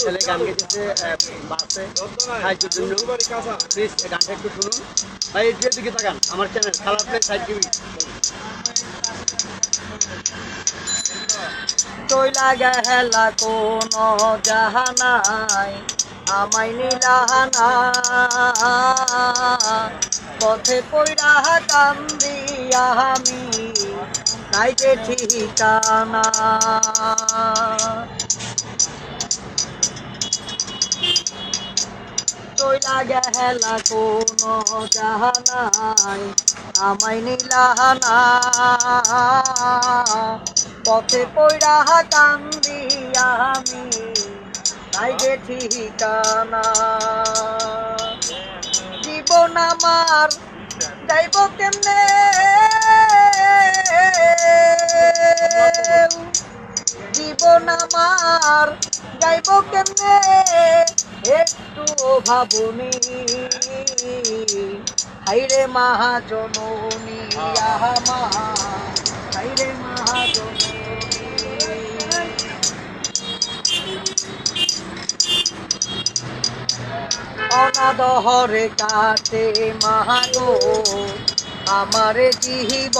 ছেলে গান গেছে বাসে প্লিজ গানটা একটু শুনুন ভাই দিকে আমার চ্যানেল প্লে সাইড টিভি গেলা কোন জাহানাই আমায় নীলাহানা পথে পইরা কান্দি আমি নাই যে ঠিকানা চইলা গেলা কোন জাহানাই আমায় নীলাহানা পথে পইরা কান্দি আমি নাই ঠিকানা জীবন আমার, যাইব কেমনে? জীবন আমার যাইব কেমনে? একটু ভাবনি। হাইরে মহাজননী আমার হাইরে মহাজননী। অনাদহরে কাটে মাহাগো আমার জীব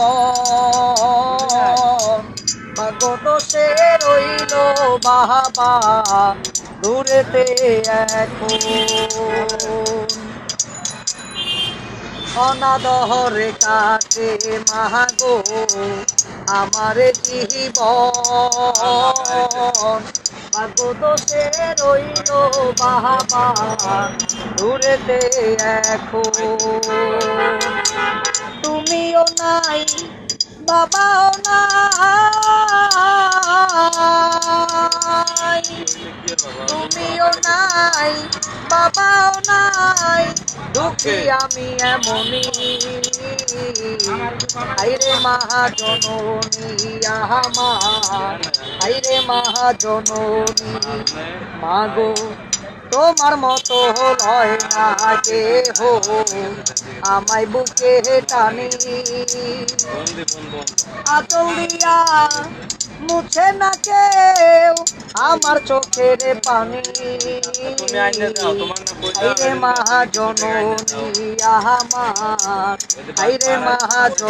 বাবা দূরেতে এখন। অনাদহরে কাছে মাহাগো, আমার জীবন। ভাগত রইল বাবা দূরেতে এখন। তুমিও নাই, বাবাও নাই। নাই বাবাও নাই দুঃখী আমি এমনই। আইরে মহাজননী আমার আইরে মহাজননী, মাগো, তোমার মতো লয় না কে হো আমায় বুকে টানি। আচল দিয়া মুছে না কেউ আমার চোখের পানি। আইরে মহাজননী আমার আইরে মহাজননী